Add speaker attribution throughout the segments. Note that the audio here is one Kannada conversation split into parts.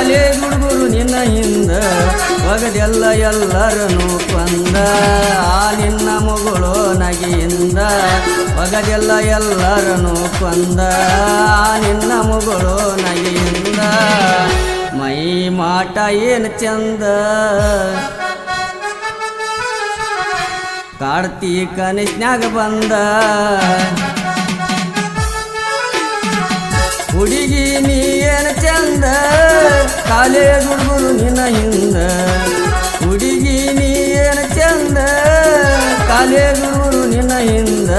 Speaker 1: ಅಲೆ ಗುಡುಗುರು ನಿನ್ನ ಹಿಂದ, ಒಗದೆಲ್ಲ ಎಲ್ಲರನು ಕೊಂದ. ಆ ನಿನ್ನ ಮಗಳು ನಗೆಯಿಂದ, ಒಗದೆಲ್ಲ ಎಲ್ಲರನು ಕೊಂದ. ಆ ನಿನ್ನ ಮಗಳು ನಗೆಯಿಂದ, ಮೈ ಮಾಟ ಏನು ಚಂದ. ಕಾಡ್ತಿ ಕನಸ್ನ್ಯಾಗ ಬಂದ. ಹುಡುಗಿ ನೀ ಏನು ಚಂದ? ಕಾಲೇ ಹುಡುಗರು ನಿನ್ನ ಹಿಂದ. ಹುಡುಗಿ ನೀ ಏನು ಚಂದ? ಕಾಲೇ ಹುಡುಗರು ನಿನ್ನ ಹಿಂದ.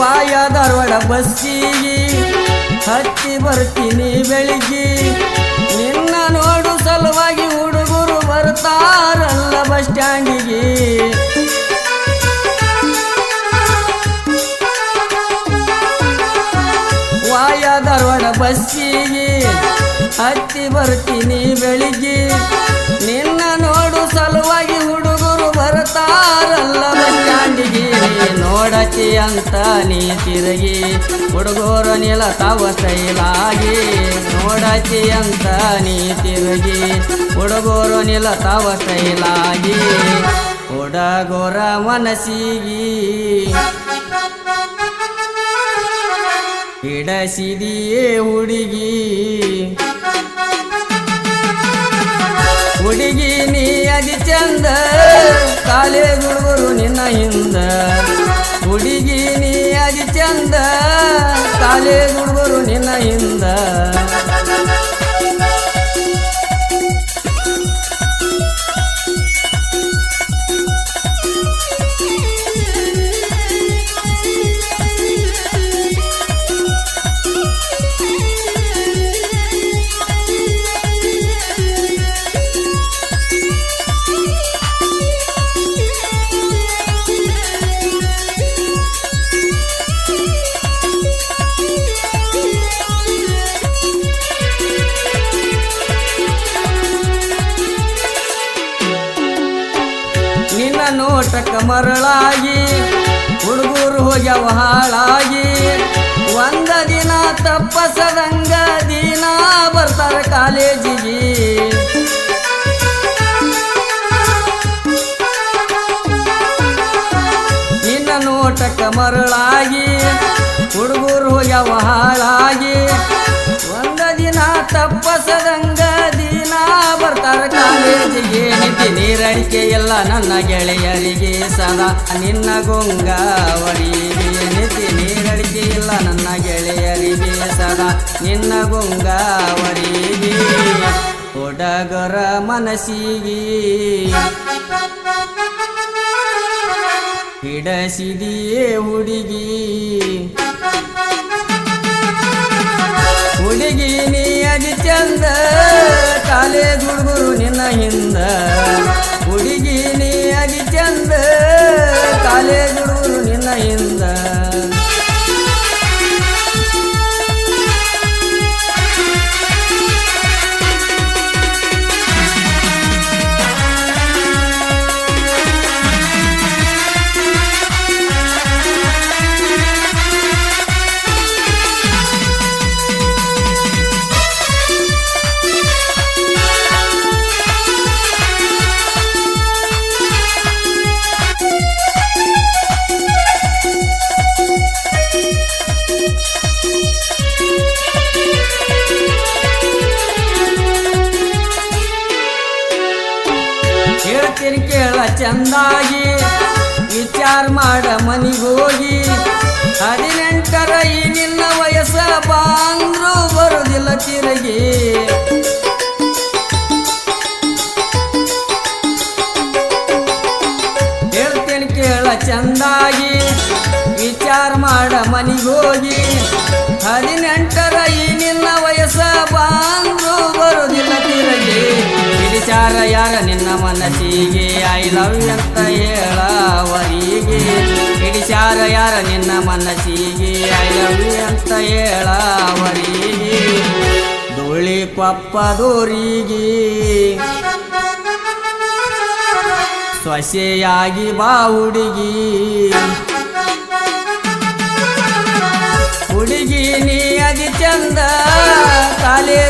Speaker 1: ವಾಯ ಧಾರವಾಡ ಬಸ್ಸಿಗೆ ಹತ್ತಿ ಬರ್ತೀನಿ ಬೆಳಿಗ್ಗೆ ನಿನ್ನ ನೋಡು ಸಲುವಾಗಿ ಹುಡುಗರು ಬರ್ತಾರಲ್ಲ ಬಸ್ ಸ್ಟ್ಯಾಂಡಿಗೆ. ವಾಯ ಧಾರವಾಡ ಬಸ್ಸಿಗೆ ಹತ್ತಿ ಬರ್ತೀನಿ ಬೆಳಿಗ್ಗೆ ನೋಡತಿ ಅಂತ ನೀ ತಿರುಗಿ. ಹುಡುಗರ ನೆಲ ತಾವ ಸೈಲಾಗಿ. ನೋಡಕ್ಕೆ ಅಂತ ನೀ ತಿರುಗಿ. ಹುಡುಗರ ನೆಲ ತಾವ ಸೈಲಾಗಿ. ಹುಡುಗರ ಮನಸ್ಸಿಗಿ. ಇಡಸಿದಿಯೇ ಹುಡುಗಿ. ಹುಡುಗಿ ನೀ ಅದಿ ಚಂದ. ಕಾಲೇ ಗುರುಗುರು ನಿನ್ನ ಹಿಂದ. ಹುಡುಗಿ ನೀ ಅದಿ ಚಂದ ಕಾಲೇ ಹುಡುಗರು ನಿನ್ನ ಹಿಂದ. ನೋಟಕ ಮರಳಾಗಿ, ಹುಡುಗರು ಹೋಗ್ಯವ ಹಾಳಾಗಿ. ಒಂದ ದಿನ ತಪ್ಪಸದಂಗ ದಿನ ಬರ್ತಾರ ಕಾಲೇಜಿಗೆ. ಇನ್ನ ನೋಟಕ ಮರಳಾಗಿ, ಹುಡುಗರು ಹೋಗ್ಯವ ಹಾಳಾಗಿ. ಒಂದ ತಪ್ಪಸದಂಗ ದಿನ ಬರ್ತಾರ ಕಾಲೇಜಿಗೆ. ನಿಂತಿ ನೀರಡಿಕೆ ಎಲ್ಲ ನನ್ನ ಗೆಳೆಯರಿಗೆ ಸದಾ. ನಿನ್ನ ಗೊಂಗಾವರಿಗೆ ನಿಂತಿ ನೀರಡಿಕೆ ಇಲ್ಲ ನನ್ನ ಗೆಳೆಯರಿಗೆ ಸದಾ. ನಿನ್ನ ಗುಂಗಾವರಿಗೆ ಹುಡುಗರ ಮನಸ್ಸಿಗೆ ಹಿಡಸಿದಿಯೇ ಹುಡುಗಿ. ಹುಡುಗಿ ನೀ ಅದಿ ಚಂದ ಕಾಲೇ ಹುಡುಗರು ನಿನ್ನ ಹಿಂದ. ಹುಡುಗಿ ನೀ ಅದಿ ಚಂದ ಕಾಲೇ ಹೇಳ್ತೀನಿ ಕೇಳ ಚಂದಾಗಿ, ವಿಚಾರ ಮಾಡ ಮನಿಗೋಗಿ ಹದಿನೆಂಟರ ಈ ನಿನ್ನ ವಯಸ್ಸ ಬಾಂದ್ರು ಬರುದಿಲ್ಲ ತಿರುಗಿ. ಹೇಳ್ತೀನಿ ಕೇಳ ಚಂದಾಗಿ, ವಿಚಾರ ಮಾಡ ಮನಿಗೋಗಿ ಹದಿನೆಂಟರ ಈ ನಿನ್ನ ವಯಸ್ಸ ಬಾಂದ್ರು ಬರುದಿಲ್ಲ ತಿರಗಿ ವಿಚಾರ ಯಾರ ನಿನ್ನ ಮನಸ್ಸಿಗೆ? ಐ ಲವ್ ಅಂತ ಹೇಳವರಿಗೆ ಹಿಡಿಚಾರ ಯಾರ ನಿನ್ನ ಮನಸ್ಸಿಗೆ? ಐ ಲವ್ ಅಂತ ಹೇಳವರಿಗೆ ಧೂಳಿ ಕೊಪ್ಪದೂರಿಗೆ ಸೊಸೆಯಾಗಿ ಬಾ ಹುಡುಗಿ. ಹುಡುಗಿ ನೀ ಅದಿ ಚಂದ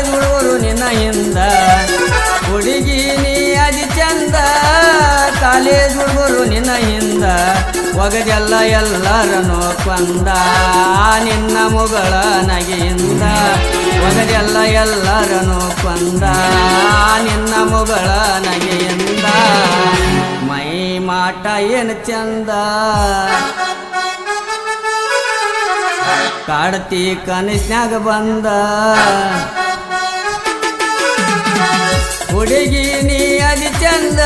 Speaker 1: ಹುಡುಗರು ನಿನ್ನ ಹಿಂದ. ಹುಡುಗಿ ನೀ ಅದಿ ಚಂದ ಹುಡುಗರು ನಿನ್ನ ಹಿಂದ. ಒಗದೆಲ್ಲ ಎಲ್ಲರನ್ನು ಕೊಂದ, ನಿನ್ನ ಮುಗಳ ನಗೆಯಿಂದ. ಒಗದೆಲ್ಲ ಎಲ್ಲರನ್ನು ಕೊಂದ, ನಿನ್ನ ಮುಗಳ ನಗೆಯಿಂದ. ಮೈ ಮಾಟ ಏನು ಚಂದ ಕಾಡ್ತಿ ಕನಸ್ನಾಗ ಬಂದ. ಹುಡುಗಿ ನೀ ಅದಿ ಚಂದ.